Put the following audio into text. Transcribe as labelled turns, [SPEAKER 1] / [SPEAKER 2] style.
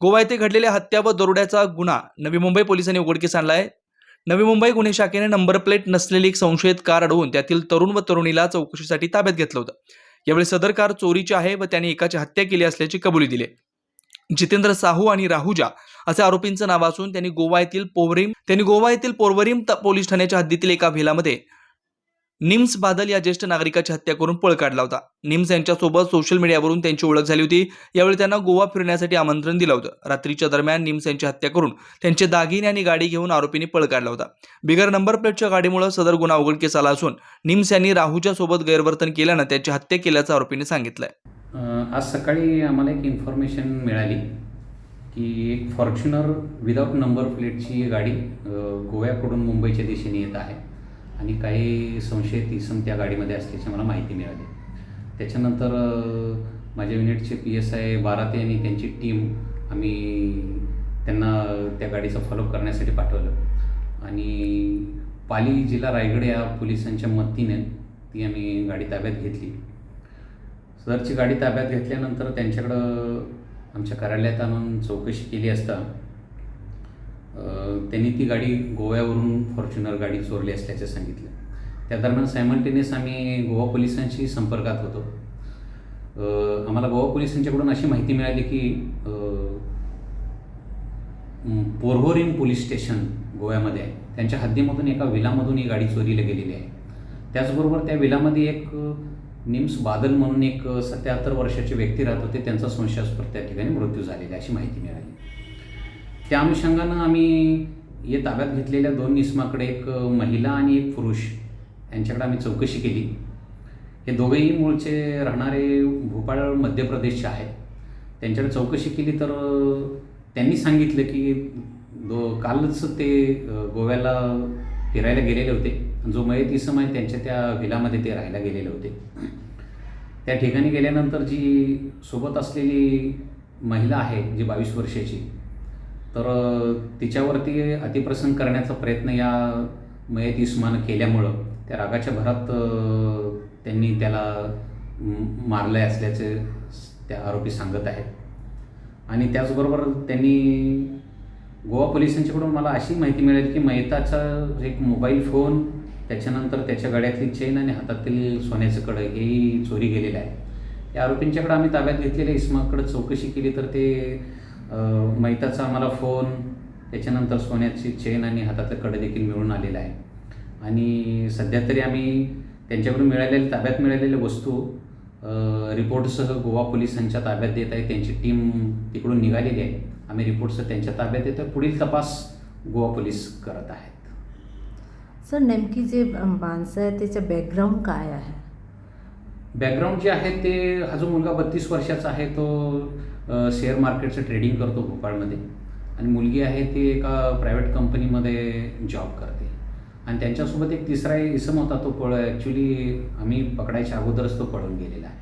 [SPEAKER 1] गोवा येथे घडलेल्या हत्या व दरोड्याचा गुन्हा. नवी मुंबई पोलिसांनी उघडकीस आणला आहे नवी मुंबई गुन्हे शाखेने नंबर प्लेट नसलेली एक संशयित कार अडवून त्यातील तरुण व तरुणीला चौकशीसाठी ताब्यात घेतलं होतं. यावेळी सदर कार चोरीची आहे व त्याने एकाची हत्या केली असल्याची कबुली दिली जितेंद्र साहू आणि राहुजा असे आरोपींचं नाव असून त्यांनी गोवा येथील पोवरीम त्यांनी गोवा येथील पोरवरीम पोलीस ठाण्याच्या हद्दीतील एका व्हिलामध्ये निम्स बादल या ज्येष्ठ नागरिकाची हत्या करून पळ काढला होता. निम्स यांच्यासोबत सोशल मीडियावरून त्यांची ओळख झाली होती. यावेळी त्यांना गोवा फिरण्यासाठी आमंत्रण दिलं होतं. रात्रीच्या दरम्यान निम्स यांची हत्या करून त्यांचे दागिने आणि गाडी घेऊन आरोपींनी पळ काढला होता. बिगर नंबर प्लेटच्या गाडीमुळे सदर गुन्हा उघडकीस आला असून निम्स यांनी राहूच्या सोबत गैरवर्तन केल्यानं त्याची हत्या केल्याचं आरोपीने सांगितलंय.
[SPEAKER 2] आज सकाळी आम्हाला एक इन्फॉर्मेशन मिळाली की एक फॉर्च्युनर विदाऊट नंबर प्लेटची गाडी गोव्याकडून मुंबईच्या दिशेने येत आहे. आणि काही संशयित इसम त्या गाडीमध्ये असल्याची मला माहिती मिळाली. त्याच्यानंतर माझ्या युनिटचे पी एस आय बाराते आणि त्यांची टीम आम्ही त्यांना त्या गाडीचा फॉलोअप करण्यासाठी पाठवलं. आणि पाली जिल्हा रायगड या पोलिसांच्या मदतीने ती आम्ही गाडी ताब्यात घेतली. सदरची गाडी ताब्यात घेतल्यानंतर त्यांच्याकडं आमच्या कार्यालयात आणून चौकशी केली असता त्यांनी ती गाडी गोव्यावरून फॉर्च्युनर गाडी चोरली असल्याचे सांगितलं. त्या दरम्यान सायमल्टेनियस आम्ही गोवा पोलिसांशी संपर्कात होतो. आम्हाला गोवा पोलिसांच्याकडून अशी माहिती मिळाली की अ, पोलीस स्टेशन गोव्यामध्ये आहे. त्यांच्या हद्दीमधून एका विलामधून ही गाडी चोरीला गेलेली आहे. त्याचबरोबर त्या विलामध्ये एक निम्स बादल म्हणून एक सत्याहत्तर वर्षाची व्यक्ती राहत होते. त्यांचा संशयास्पद त्या ठिकाणी मृत्यू झालेला आहे अशी माहिती मिळाली. त्या अनुषंगानं आम्ही या ताब्यात घेतलेल्या दोन निस्माकडे एक महिला आणि एक पुरुष यांच्याकडे आम्ही चौकशी केली. हे दोघेही मूळचे राहणारे भोपाळ मध्य प्रदेशचे आहेत. त्यांच्याकडे चौकशी केली तर त्यांनी सांगितलं की दो कालच ते गोव्याला फिरायला गेलेले होते. जो मयत इसम आहे त्यांच्या त्या विलामध्ये ते राहायला गेलेले होते. त्या ठिकाणी गेल्यानंतर जी सोबत असलेली महिला आहे जी बावीस वर्षाची तर तिच्यावरती अतिप्रसंग करण्याचा प्रयत्न या मयत इस्मानं केल्यामुळं त्या रागाच्या भरात त्यांनी त्याला म- मारलंय असल्याचे त्या आरोपी सांगत आहेत. आणि त्याचबरोबर त्यांनी गोवा पोलिसांच्याकडून मला अशी माहिती मिळाली की मयताचा एक मोबाईल फोन त्याच्यानंतर त्याच्या गळ्यातली चेन आणि हातातील सोन्याचं कडं हेही चोरी गेलेलं आहे. या आरोपींच्याकडं आम्ही ताब्यात घेतलेल्या इस्माकडं चौकशी केली तर ते मैताचा आम्हाला फोन त्याच्यानंतर सोन्याची चेन आणि हातातलं कडे देखील मिळून आलेलं आहे. आणि सध्या तरी आम्ही त्यांच्याकडून मिळालेल्या ताब्यात मिळालेल्या वस्तू रिपोर्टसह गोवा पोलिसांच्या ताब्यात देत आहे. त्यांची टीम तिकडून निघालेली आहे. आम्ही रिपोर्टसह त्यांच्या ताब्यात देतो पुढील तपास गोवा पोलीस करत आहेत.
[SPEAKER 3] सर नेमकी जे माणसं आहे त्याचं बॅकग्राऊंड काय आहे?
[SPEAKER 2] बॅकग्राऊंड जे आहे ते हा जो मुलगा बत्तीस वर्षाचा आहे तो शेअर मार्केटचं ट्रेडिंग करतो भोपाळमध्ये. आणि मुलगी आहे ती एका प्रायव्हेट कंपनीमध्ये जॉब करते. आणि त्यांच्यासोबत एक तिसरा इसम होता तो पळ ॲक्च्युली आम्ही पकडायच्या अगोदरच तो पळून गेलेला आहे.